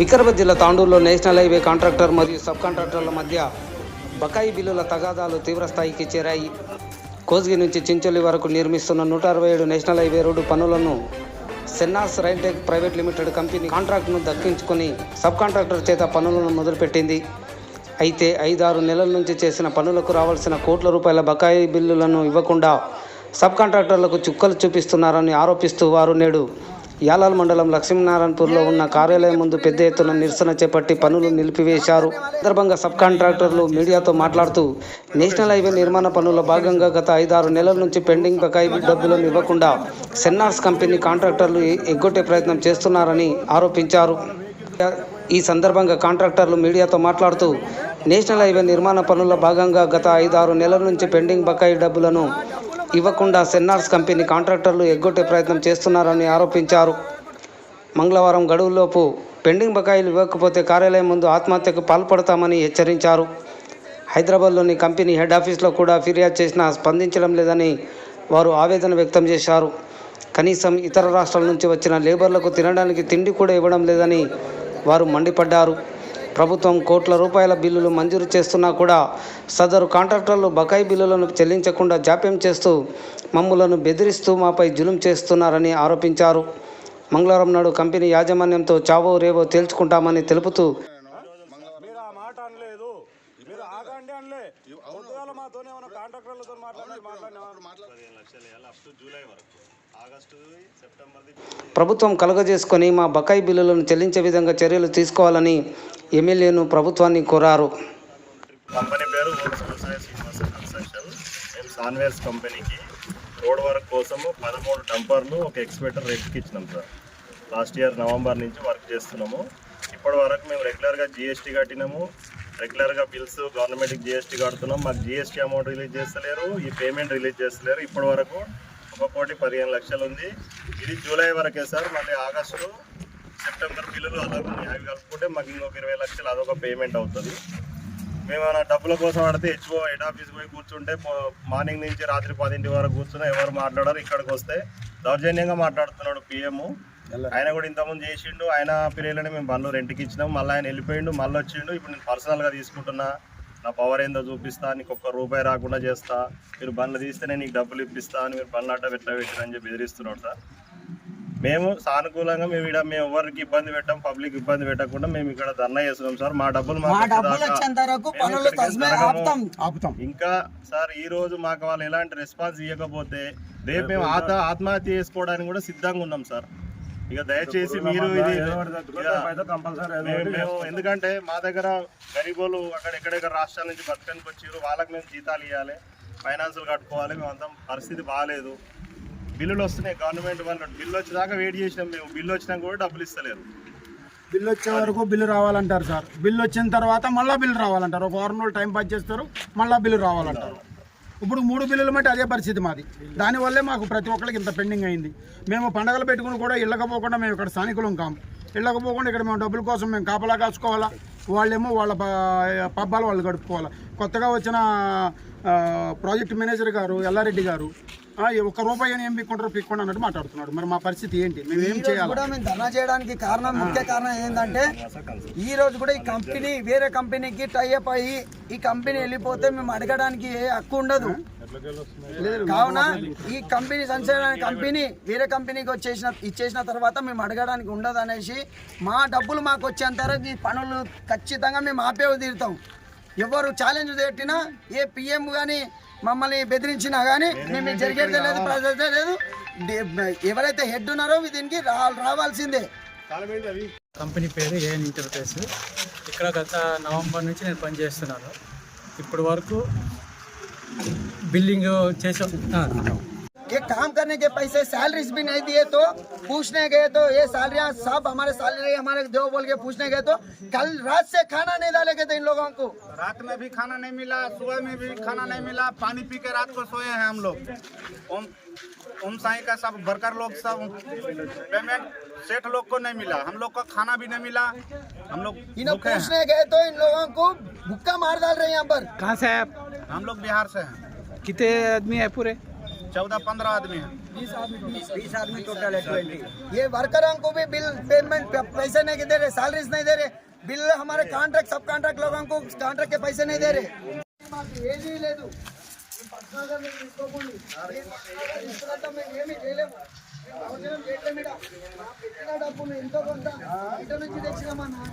వికారాబాద్ జిల్లా తాండూరులో national highway contractor మరియు సబ్ కాంట్రాక్టర్ల మధ్య బకాయి బిల్లుల తగాదాలు తీవ్రస్థాయికి చేరాయి. కోజ్గి నుంచి చించోలి వరకు నిర్మిస్తున్న నూట అరవై ఏడు నేషనల్ హైవే రోడ్డు పనులను Sennas Railtech private limited company కాంట్రాక్ట్ను దక్కించుకొని సబ్ కాంట్రాక్టర్ చేత పనులను మొదలుపెట్టింది. అయితే ఐదారు నెలల నుంచి చేసిన పనులకు రావాల్సిన కోట్ల రూపాయల బకాయి బిల్లులను ఇవ్వకుండా సబ్ కాంట్రాక్టర్లకు చుక్కలు చూపిస్తున్నారని ఆరోపిస్తూ వారు నేడు యాలాల్ మండలం లక్ష్మీనారాయణపూర్లో ఉన్న కార్యాలయం ముందు పెద్ద ఎత్తున నిరసన చేపట్టి పనులు నిలిపివేశారు. సందర్భంగా సబ్ కాంట్రాక్టర్లు మీడియాతో మాట్లాడుతూ నేషనల్ హైవే నిర్మాణ పనుల భాగంగా గత ఐదారు నెలల నుంచి పెండింగ్ బకాయి డబ్బులను ఇవ్వకుండా సెన్నార్స్ కంపెనీ కాంట్రాక్టర్లు ఎగ్గొట్టే ప్రయత్నం చేస్తున్నారని ఆరోపించారు. ఈ సందర్భంగా కాంట్రాక్టర్లు మీడియాతో మాట్లాడుతూ నేషనల్ హైవే నిర్మాణ పనుల భాగంగా గత ఐదారు నెలల నుంచి పెండింగ్ బకాయి డబ్బులను ఇవ్వకుండా సెన్నార్స్ కంపెనీ కాంట్రాక్టర్లు ఎగ్గొట్టే ప్రయత్నం చేస్తున్నారని ఆరోపించారు. మంగళవారం గడువులోపు పెండింగ్ బకాయిలు ఇవ్వకపోతే కార్యాలయం ముందు ఆత్మహత్యకు పాల్పడతామని హెచ్చరించారు. హైదరాబాద్లోని కంపెనీ హెడ్ ఆఫీస్లో కూడా ఫిర్యాదు చేసినా స్పందించడం లేదని వారు ఆవేదన వ్యక్తం చేశారు. కనీసం ఇతర రాష్ట్రాల నుంచి వచ్చిన లేబర్లకు తినడానికి తిండి కూడా ఇవ్వడం లేదని వారు మండిపడ్డారు. ప్రభుత్వం కోట్ల రూపాయల బిల్లులు మంజూరు చేస్తున్నా కూడా సదరు కాంట్రాక్టర్లు బకాయి బిల్లులను చెల్లించకుండా జాప్యం చేస్తూ మమ్ములను బెదిరిస్తూ మాపై జులుం చేస్తున్నారని ఆరోపించారు. మంగళవారం నాడు కంపెనీ యాజమాన్యంతో చావో రేవో తేల్చుకుంటామని తెలుపుతూ మీరు ఆ మాట అనలేదు. మీరు ఆగండి అనలే. పొద్దుగాల మాతోనే ఏమైనా కాంట్రాక్టర్లతో మాట్లాడి మాట్లాడినా? జూలై వరకు ప్రభుత్వం కలుగజేసుకొని మా బకాయి బిల్లులను చెల్లించే విధంగా చర్యలు తీసుకోవాలని ఎమ్మెల్యేను ప్రభుత్వాన్ని కోరారు. కంపెనీ పేరు మేము సాన్వేర్స్ కంపెనీకి రోడ్ వర్క్ కోసము పదమూడు డంపర్లు ఒక ఎక్స్పెక్టర్ రెంట్కి ఇచ్చినాం సార్. లాస్ట్ ఇయర్ నవంబర్ నుంచి వర్క్ చేస్తున్నాము. ఇప్పటి వరకు మేము రెగ్యులర్గా జిఎస్టీ కట్టినాము. రెగ్యులర్గా బిల్స్ గవర్నమెంట్కి జిఎస్టీ కడుతున్నాం. మాకు జిఎస్టీ అమౌంట్ రిలీజ్ చేస్తలేరు ఈ పేమెంట్ రిలీజ్ చేస్తలేరు. ఇప్పటి వరకు ఒక కోటి పదిహేను లక్షలు ఉంది. ఇది జూలై వరకే సార్ మళ్ళీ ఆగస్టు సెప్టెంబర్ బిల్లులు అదొక అవి కలుపుకుంటే మాకు ఇంకొక ఇరవై లక్షలు అదొక పేమెంట్ అవుతుంది. మేము ఏమైనా డబ్బుల కోసం ఆడితే హెచ్ఓ హెడ్ ఆఫీస్ పోయి కూర్చుంటే మార్నింగ్ నుంచి రాత్రి పదింటి వరకు కూర్చున్నా ఎవరు మాట్లాడారు ఇక్కడికి వస్తే. దౌర్జన్యంగా మాట్లాడుతున్నాడు పిఎం ఆయన కూడా ఇంతకుముందు చేసిండు ఆయన పీరియడ్లోనే మేము బండ్లు రెంట్కి ఇచ్చినాం. మళ్ళీ ఆయన వెళ్ళిపోయిండు మళ్ళీ వచ్చిండు. ఇప్పుడు నేను పర్సనల్గా తీసుకుంటున్నా. నా పవర్ ఏందో చూపిస్తా నీకు ఒక్క రూపాయి రాకుండా చేస్తా మీరు బండ్లు తీస్తేనే నీకు డబ్బులు ఇప్పిస్తా అని మీరు బండ్లు అట్ట పెట్ట పెట్టిరని చెప్పి బెదిరిస్తున్నాడు సార్. మేము సానుకూలంగా మేము ఇక్కడ మేము ఎవరికి ఇబ్బంది పెట్టాం పబ్లిక్ ఇబ్బంది పెట్టకుండా మేము ఇక్కడ ధర్నా చేస్తున్నాం సార్. మా డబ్బులు ఇంకా సార్ ఈ రోజు మాకు వాళ్ళు ఎలాంటి రెస్పాన్స్ ఇవ్వకపోతే రేపు మేము ఆత్మ ఆత్మహత్య చేసుకోవడానికి కూడా సిద్ధంగా ఉన్నాం సార్. ఇక దయచేసి మీరు ఇది మేము ఎందుకంటే మా దగ్గర గరీబోలు అక్కడ ఎక్కడెక్కడ రాష్ట్రాల నుంచి బతకడానికి వచ్చారు వాళ్ళకి మేము జీతాలు ఇవ్వాలి ఫైనాన్సులు కట్టుకోవాలి మేము అంతా పరిస్థితి బాగాలేదు. బిల్లులు వస్తున్నాయి గవర్నమెంట్ వాళ్ళు బిల్లు వచ్చేదాకా వెయిట్ చేసినాం మేము. బిల్లు వచ్చినా కూడా డబ్బులు ఇస్తలేరు. బిల్లు వచ్చే వరకు బిల్లు రావాలంటారు సార్. బిల్లు వచ్చిన తర్వాత మళ్ళీ బిల్లు రావాలంటారు. ఒక వారం రోజులు టైం పాస్ చేస్తారు మళ్ళీ బిల్లు రావాలంటారు. ఇప్పుడు మూడు బిల్లులు మట్టి అదే పరిస్థితి మాది. దానివల్లే మాకు ప్రతి ఒక్కరికి ఇంత పెండింగ్ అయింది. మేము పండగలు పెట్టుకుని కూడా ఇళ్ళకపోకుండా మేము ఇక్కడ స్థానికులం కాం ఇళ్ళకపోకుండా ఇక్కడ మేము డబ్బుల కోసం మేము కాపలా కాసుకోవాలా వాళ్ళేమో వాళ్ళ పబ్బాలు వాళ్ళు గడుపుకోవాలా కొత్తగా వచ్చిన ప్రాజెక్ట్ మేనేజర్ గారు ఎల్లారెడ్డి గారు ఒక్క రూపాయి అని ఏం పిక్కుంటారో పిక్కుండా అన్నట్టు మాట్లాడుతున్నాడు మరి మా పరిస్థితి ఏంటి? మేము ఏం చేయాలి? కూడా మేము ధర్నా చేయడానికి కారణం ముఖ్య కారణం ఏంటంటే ఈ రోజు కూడా ఈ కంపెనీ వేరే కంపెనీకి టైఅప్ అయ్యి ఈ కంపెనీ వెళ్ళిపోతే మేము అడగడానికి ఏ హక్కు ఉండదు. కావున ఈ కంపెనీ సంచలన కంపెనీ వేరే కంపెనీకి వచ్చేసిన ఇచ్చేసిన తర్వాత మేము అడగడానికి ఉండదు అనేసి మా డబ్బులు మాకు వచ్చేంత వరకు ఈ పనులు ఖచ్చితంగా మేము ఆపే తీరుతాం. ఎవరు ఛాలెంజ్ పెట్టినా ఏ పిఎం కానీ మమ్మల్ని బెదిరించినా కానీ మేము జరిగేది లేదు ప్రజలే లేదు. ఎవరైతే హెడ్ ఉన్నారో దీనికి రావాల్సిందే. కంపెనీ పేరు ఏఎన్ ఇంటర్ఫేస్ ఇక్కడ గత నవంబర్ నుంచి నేను పనిచేస్తున్నాను. ఇప్పుడు వరకు బిల్డింగ్ చేసాం ये काम करने के पैसे सैलरीज भी नहीं दिए तो पूछने गए तो ये सैलरियाँ सब हमारे सैलरी हमारे दो बोल के पूछने गए तो कल रात से खाना नहीं डाले गए थे इन लोगों को। रात में भी खाना नहीं मिला सुबह में भी खाना नहीं मिला पानी पी के रात को सोए हैं हम लोग। ओम ओम साई का सब वर्कर लोग सब पेमेंट सेठ लोग को नहीं मिला हम लोग को खाना भी नहीं मिला हम लोग हैं। पूछने गए तो इन लोगों को भुक्का मार डाल रहे हैं यहाँ पर। कहाँ से है आप? हम लोग बिहार से हैं। कितने आदमी है पूरे? चौदह पंद्रह आदमी हैं बीस आदमी टोटल है ट्वेंटी ये वर्करों को भी बिल पेमेंट पैसे नहीं दे रहे सैलरीज नहीं दे रहे बिल हमारे कॉन्ट्रैक्ट सब कॉन्ट्रैक्ट लोगों को कॉन्ट्रैक्ट के पैसे नहीं दे रहे మాకు ఏమీ లేదు మేము పర్సనల్గా మేము తీసుకోకండి మేము పర్సనల్గా తీసుకున్నంత మేము ఏమీ చేయలేము మేము అవసరం చేయట్లేము ఈడ. మా పెట్టిన డబ్బు మేము ఎంతో కొంత బయట నుంచి తెచ్చినామన్నా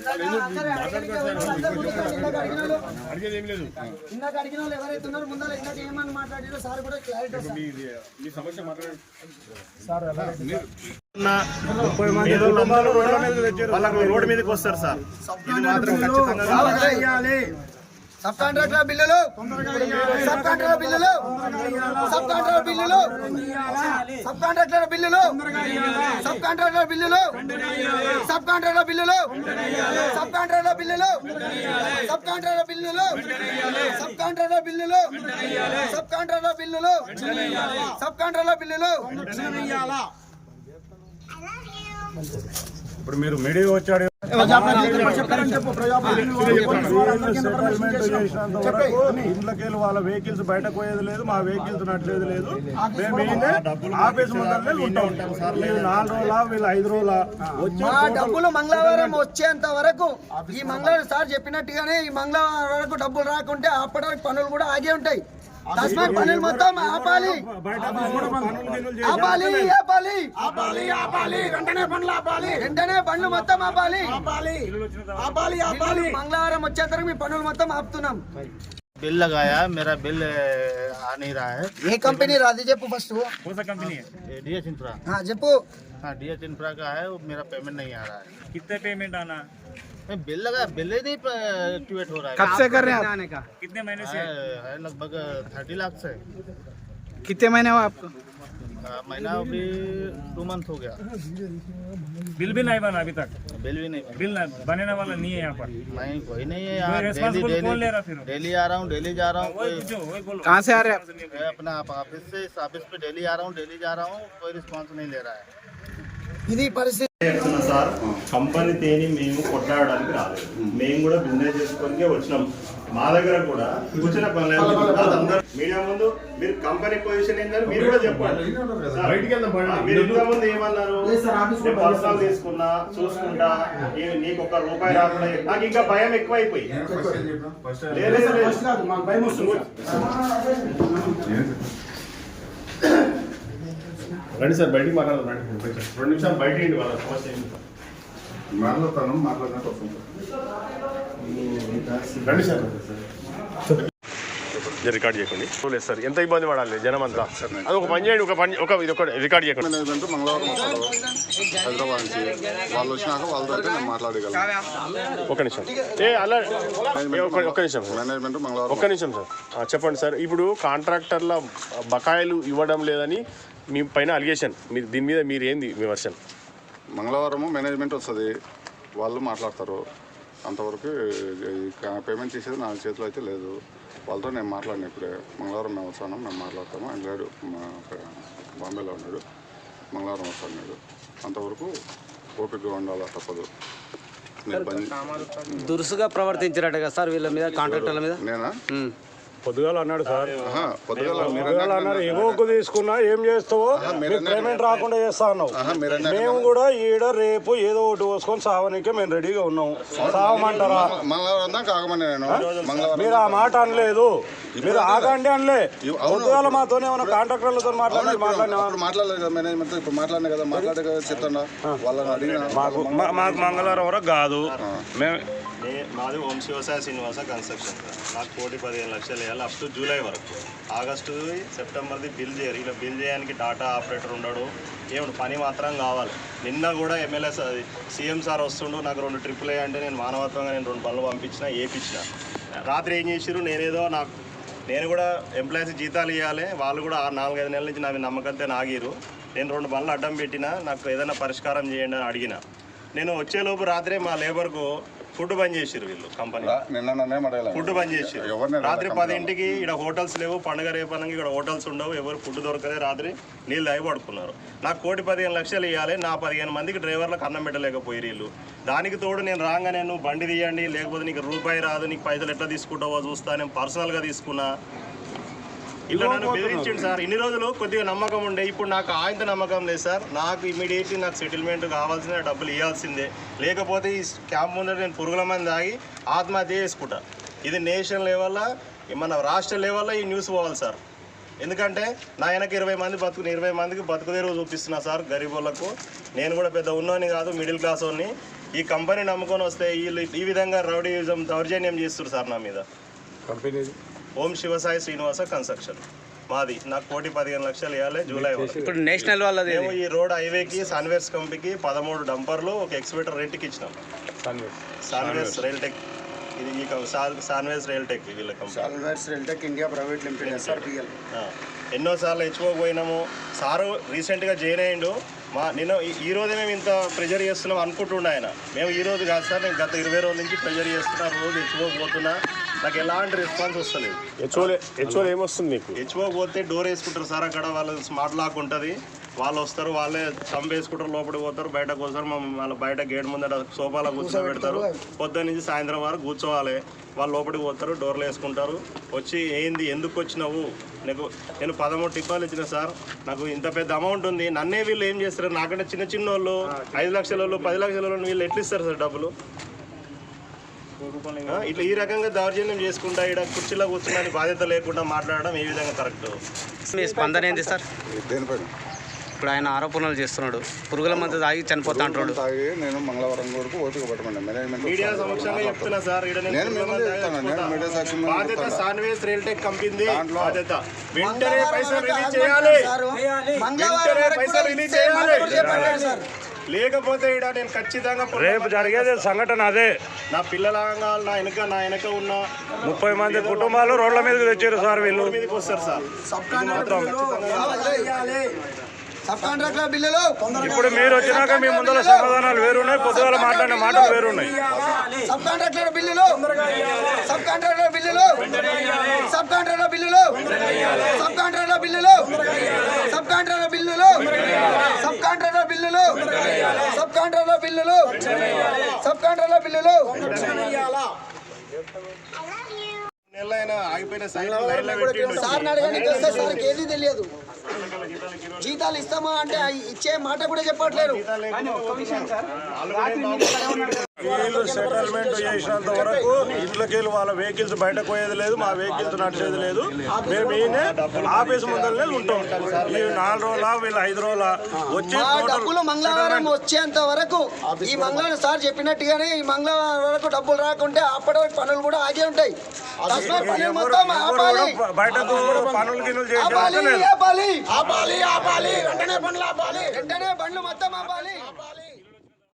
ఆ, మీ- మిత్తిలో ఇందాక అడిగిన వాళ్ళు ఎవరైతే ఉన్నారో ముందర ఇందాక ఏమని మాట్లాడారో సార్ కూడా క్లారిటీ రోడ్డు మీదకి వస్తారు సార్ మాత్రం ఖచ్చితంగా సబ్ కాంట్రాక్టర్ బిల్లులు సబ్ కాంట్రాక్టర్ బిల్లులు సబ్ కాంట్రాక్టర్ బిల్లులు సబ్ కాంట్రాక్టర్ బిల్లులు సబ్ కాంట్రాక్టర్ బిల్లులు సబ్ కాంట్రాక్టర్ బిల్లులు సబ్ కాంట్రాక్టర్ బిల్లులు సబ్ కాంట్రాక్టర్ బిల్లులు సబ్ కాంట్రాక్టర్ బిల్లులు సబ్ కాంట్రాక్టర్ బిల్లులు సబ్ కాంట్రాక్టర్ బిల్లులు ఇప్పుడు మీరు మీడియా వచ్చాడు ఇంట్లోకి వాళ్ళ వెహికల్స్ బయటకు పోయేది లేదు మా వెహికల్స్ నట్లేదు లేదు. మేము ఆఫీస్ ముందరనే ఉంటాం. వీళ్ళు నాలుగు రోజుల వీళ్ళు ఐదు రోజుల వచ్చి మా డబ్బులు మంగళవారం వచ్చేంత వరకు ఈ మంగళవారం సార్ చెప్పినట్టుగానే ఈ మంగళవారం వరకు డబ్బులు రాకుంటే అప్పటి వరకు పనులు కూడా ఆగే ఉంటాయి. తస్మై పనులు మొత్తం ఆపాలి బయట పనులు గినులు చేసి ఆపాలి ఆపాలి ఆపాలి ఆపాలి వెంటనే పనులు ఆపాలి వెంటనే పనులు మొత్తం ఆపాలి ఆపాలి ఆపాలి ఆపాలి మంగళవారం వచ్చేంత వరకు మీ పనులు మొత్తం ఆపుతున్నాం बिल लगाया मेरा बिल आ नहीं रहा है ఏ కంపెనీ రాది చెప్పు ఫస్ట్ डीएच इंफ्रा చెప్పు हाँ डीएच इंफ्रा का है वो मेरा पेमेंट नहीं आ रहा है कितने पेमेंट आना मैं बिल लगा बिल ही नहीं एक्टिवेट हो रहा है। कब से कर रहे हैं आने का कितने महीने से? है लगभग थर्टी लाख से। कितने महीने हुआ आपको? महीना अभी टू मंथ हो गया। बिल भी नहीं बना अभी तक? बिल भी नहीं बिल बनने वाला नहीं है यहाँ पर। नहीं कोई नहीं है यहाँ डेली डेली डेली आ रहा हूँ डेली जा रहा हूँ कहाँ से आ रहे हैं अपना आप ऑफ़िस से ऑफ़िस पे डेली आ रहा हूँ डेली जा रहा हूँ कोई रिस्पॉन्स नहीं ले रहा है। సార్. కంపెనీ తేని మేము కొట్లాడడానికి రాలేదు. మేము. కూడా బిజినెస్ చేసుకోనికే వచ్చినాం. మా దగ్గర కూడా కూర్చున్న పని లేదు. అందరూ మీడియా ముందు మీరు కంపెనీ పొజిషన్ ఏంటని మీరు కూడా చెప్పండి. మీరు ఇంత ముందు ఏమన్నారు? నేను పర్సనల్ తీసుకున్నా చూసుకుంటా నీకు ఒక్క రూపాయి రాకుండా నాకు ఇంకా భయం ఎక్కువైపోయి. లేదు, లేదు, లేదు. మాకు భయం వస్తుంది రండి సార్ బయటికి మాట్లాడాలి రెండు నిమిషాలు బయట వాళ్ళ సమస్య ఏంటి? మాట్లాడతాను మాట్లాడినట్టు వస్తుంది. రండి సార్ రికార్డ్ చేయకండి. లేదు సార్ ఎంత ఇబ్బంది పడాలి జనం అంతా అది ఒక పని చేయండి ఒక పని ఒక ఇది ఒక రికార్డ్ చేయకండి. మంగళవారం వస్తారు హైదరాబాద్ నుంచి వాళ్ళు వచ్చినాక వాళ్ళతో నేను మాట్లాడగలను. ఒక నిమిషం. ఏ అలా ఏ, ఒక ఒక నిమిషం సార్. మేనేజ్మెంట్ మంగళవారం ఒక్క నిమిషం సార్. ఆ, చెప్పండి సార్ ఇప్పుడు కాంట్రాక్టర్ల బకాయిలు ఇవ్వడం లేదని మీ పైన అలిగేషన్. మీరు దీని మీద మీరు ఏంది మీ వర్షన్ మంగళవారము మేనేజ్మెంట్ వస్తుంది. వాళ్ళు మాట్లాడతారు. అంతవరకు పేమెంట్ చేసేది నా చేతిలో అయితే లేదు. వాళ్ళతో నేను మాట్లాడిన ఇప్పుడే. మంగళవారం మేము వస్తాను మేము మాట్లాడతాము. ఆయన లేడు మా బాంబేలో ఉన్నాడు. మంగళవారం వస్తాడు అంతవరకు ఓపికగా ఉండాలి తప్పదు. దురుసుగా ప్రవర్తించినట్టుగా సార్ వీళ్ళ మీద కాంట్రాక్టర్ల మీద? నేనా. పొద్దుగాల అన్నాడు సార్. ఆహా, పొద్దుగాల అన్నారు ఎగోకు తీసుకున్నా ఏం చేస్తావో? మీకు పేమెంట్ రాకుండా చేస్తా అన్నావు. ఆహా, మీరు అన్నారు మేము కూడా ఈడ రేపు ఏదో ఒకటి పోసుకొని సావనికే మేము రెడీగా ఉన్నాం. సావమంటారా? మీరు ఆ మాట అనలేదు. మీరు ఆగండి అనలే. పొద్దుగాల మాతోనే ఏమైనా కాంట్రాక్టర్లతో మాట్లాడి మాట్లాడలేదు కదా మేనేజ్మెంట్ ఇప్పుడు మాట్లాడినా కదా మాట్లాడే కదా చెప్తాను వాళ్ళని అడిగిన మాకు మా- మాకు మంగళవారం వరకు కాదు. మేము నే- మాది ఓం శివసాయ శ్రీనివాస కన్స్ట్రక్షన్ సార్. నాకు కోటి పదిహేను లక్షలు వేయాలి అప్ టు జూలై వరకు. ఆగస్టు సెప్టెంబర్ది బిల్ చేయరు ఇలా బిల్ చేయడానికి డాటా ఆపరేటర్ ఉండడు. ఏమిటి పని మాత్రం కావాలి. నిన్న కూడా ఎమ్మెల్యే సార్ సీఎం సార్ వస్తుండు నాకు రెండు ట్రిప్పులు అంటే నేను మానవత్వంగా నేను రెండు పనులు పంపించిన ఏపించిన రాత్రి ఏం చేసిరు నేనేదో నాకు నేను కూడా ఎంప్లాయీస్ జీతాలు ఇవ్వాలి వాళ్ళు కూడా ఆరు నాలుగైదు నెలల నుంచి నా మీద నమ్మకంతో నాగిరు నేను రెండు పనులు అడ్డం పెట్టినా నాకు ఏదైనా పరిష్కారం చేయండి అని అడిగిన. నేను వచ్చేలోపు రాత్రే మా లేబర్కు ఫుడ్ బంద్ చేసిరు వీళ్ళు కంపెనీ. ఫుడ్ బంద్ చేసిరు రాత్రి పదింటికి ఇక్కడ హోటల్స్ లేవు పండుగ రేపనగా ఇక్కడ హోటల్స్ ఉండవు ఎవరు ఫుడ్ దొరకదే రాత్రి నీళ్ళు తాగి పడుకున్నారు. నాకు కోటి పదిహేను లక్షలు ఇవ్వాలి నా పదిహేను మందికి డ్రైవర్లకు అన్నం పెట్టలేకపోయి వీళ్ళు. దానికి తోడు నేను రాగానే నువ్వు బండి తీయండి లేకపోతే నీకు రూపాయి రాదు నీకు పైసలు ఎట్లా తీసుకుంటావో చూస్తా నేను పర్సనల్గా తీసుకున్నా. బెదిరించండి సార్. ఇన్ని రోజులు కొద్దిగా నమ్మకం ఉండే. ఇప్పుడు నాకు ఆయంత నమ్మకం లేదు సార్. నాకు ఇమీడియట్లీ నాకు సెటిల్మెంట్ కావాల్సిన డబ్బులు ఇవ్వాల్సిందే. లేకపోతే ఈ క్యాంప్ ముందర నేను పురుగుల మంది ఆగి ఆత్మహత్య చేసుకుంటా. ఇది నేషనల్ లెవెల్లో మన రాష్ట్ర లెవెల్లో ఈ న్యూస్ పోవాలి సార్. ఎందుకంటే నా వెనక ఇరవై మంది బతుకు ఇరవై మందికి బతుకుదేరు చూపిస్తున్నా సార్ గరీబ్ వాళ్ళకు. నేను కూడా పెద్ద ఉన్నోని కాదు మిడిల్ క్లాస్ వాడిని. ఈ కంపెనీ నమ్ముకొని వస్తే వీళ్ళు ఈ విధంగా రౌడీయిజం దౌర్జన్యం చేస్తారు సార్ నా మీద. Company Om Shivasai Srinivasa construction. మాది నాకు కోటి పదిహేను లక్షలు ఇవ్వాలి జూలై ఇప్పుడు నేషనల్ వాళ్ళది మేము ఈ రోడ్ హైవేకి సన్వేర్స్ కంపెనీకి పదమూడు డంపర్లు ఒక ఎక్స్వేటర్ రెంట్కి ఇచ్చినాం. సాన్వేస్ రైల్ టెక్ ఇది ఈ సాన్వేస్ రైల్ టెక్ వీళ్ళ కంపెనీ. ఇండియా ప్రైవేట్ లిమిటెడ్ ఎస్ఆర్పిఎల్ ఆ, ఎన్నోసార్లు హెచ్చుకోపోయినాము సారు రీసెంట్గా జాయిన్ అయ్యిండు. మా నేను ఈ- రోజే మేము ఇంత ప్రెజర్ చేస్తున్నాం అనుకుంటుండే ఆయన. మేము ఈ రోజు కాదు సార్ నేను గత ఇరవై రోజుల నుంచి ప్రెజర్ చేస్తున్నా రోజు హెచ్చుకోకపోతున్నా నాకు ఎలాంటి రెస్పాన్స్ వస్తలేదు. హెచ్ఓలు ఏమొస్తుంది నీకు? హెచ్చుకోకపోతే డోర్ వేసుకుంటారు సార్ అక్కడ వాళ్ళ స్మార్ట్ లాక్ ఉంటుంది. వాళ్ళు వస్తారు వాళ్ళే చంప వేసుకుంటారు లోపలికి పోతారు బయటకు వస్తారు మమ్మల్ని బయట గేట్ ముందర సోఫాలో కూర్చోబెడతారు పొద్దున్న నుంచి సాయంత్రం వరకు కూర్చోవాలి. వాళ్ళు లోపలికి పోతారు డోర్లు వేసుకుంటారు. వచ్చి ఏంది ఎందుకు వచ్చినావు? నీకు నేను పదమూడు టిప్పాలు ఇచ్చిన సార్. నాకు ఇంత పెద్ద అమౌంట్ ఉంది. నన్నే వీళ్ళు ఏం చేస్తారు? నాకంటే చిన్న చిన్న వాళ్ళు ఐదు లక్షల వాళ్ళు పది లక్షల వాళ్ళు వీళ్ళు ఎట్లా ఇస్తారు సార్ డబ్బులు? ఇట్లా ఈ రకంగా దౌర్జన్యం చేసుకుంటా ఇక్కడ కుర్చీలో కూర్చున్నానికి బాధ్యత లేకుండా మాట్లాడడం ఏ విధంగా కరెక్ట్. మీ స్పందన ఏంది సార్? ఇప్పుడు ఆయన ఆరోపణలు చేస్తున్నాడు. పురుగుల మందు తాగి చనిపోతా అంటున్నాడు. తాగి నేను మంగళవారం వరకు ఓపిక పట్టమండి మేనేజ్మెంట్ మీడియా సమక్షంగా చెప్తున్నా సార్ ఇక్కడ నేను నేను కుటుంబం ముందు దాకా చెప్తాను, నేను చెప్పుకుంటా. మీడియా సాక్షి ముందు బాధ్యత చెప్తాను. సాన్వేస్ రైల్ టెక్ కంపెనీ దాంట్లో- బాధ్యత. వెంటనే మంగళవారం పైసలు వరకు రిలీజ్ చేయాలి. వెంటనే పైసలు రిలీజ్ చేయాలి. లేకపోతే ఇక్కడ నేను ఖచ్చితంగా రేపు జరిగేది సంఘటన అదే. నా పిల్లల నా వెనక నా వెనక ఉన్న ముప్పై మంది కుటుంబాలు రోడ్ల మీదకి తెచ్చారు సార్ వీళ్ళు. మీదకి వస్తారు సార్. సబ్ కాంట్రాక్టర్ బిల్లులు ఇప్పుడు మీరు వచ్చినాక మీ ముందర సమాధానాలు వేరున్నాయి పొద్దుగాల మాట్లాడిన మాటలు వేరున్నాయి. సబ్ కాంట్రాక్టర్ బిల్లులు సబ్ కాంట్రాక్టర్ బిల్లులు సబ్ కాంట్రాక్టర్ బిల్లులు సబ్ కాంట్రాక్టర్ బిల్లులు సబ్ కాంట్రాక్టర్ బిల్లులు సబ్ కాంట్రాక్టర్ బిల్లులు సబ్ కాంట్రాక్టర్ బిల్లులు సబ్ కాంట్రాక్టర్ బిల్లులు నెలైనా ఆగిపోయిన సార్ తెలియదు. జీతాలు ఇస్తామా అంటే ఇచ్చే మాట కూడా చెప్పట్లేరు. వీళ్ళు సెటిల్మెంట్ చేసినంత వరకు ఇంట్లోకి వెళ్ళి వాళ్ళ వెహికల్స్ బయటకు పోయేది లేదు మా వెహికల్స్ నడిచేది లేదు. మేము ఈయనే ఆఫీస్ ముందరనే ఉంటాం. ఈ నాలుగు రోజుల వీళ్ళు ఐదు రోజుల వచ్చి డబ్బులు మంగళవారం వచ్చేంత వరకు ఈ మంగళవారం సార్ చెప్పినట్టుగానే ఈ మంగళవారం వరకు డబ్బులు రాకుంటే అప్పటి వరకు పనులు కూడా ఆగే ఉంటాయి. పనులు బయటకు పనులు ఆపాలి ఆపాలి. ఆపాలి వెంటనే బండ్లు ఆపాలి. వెంటనే బండ్లు మొత్తం ఆపాలి.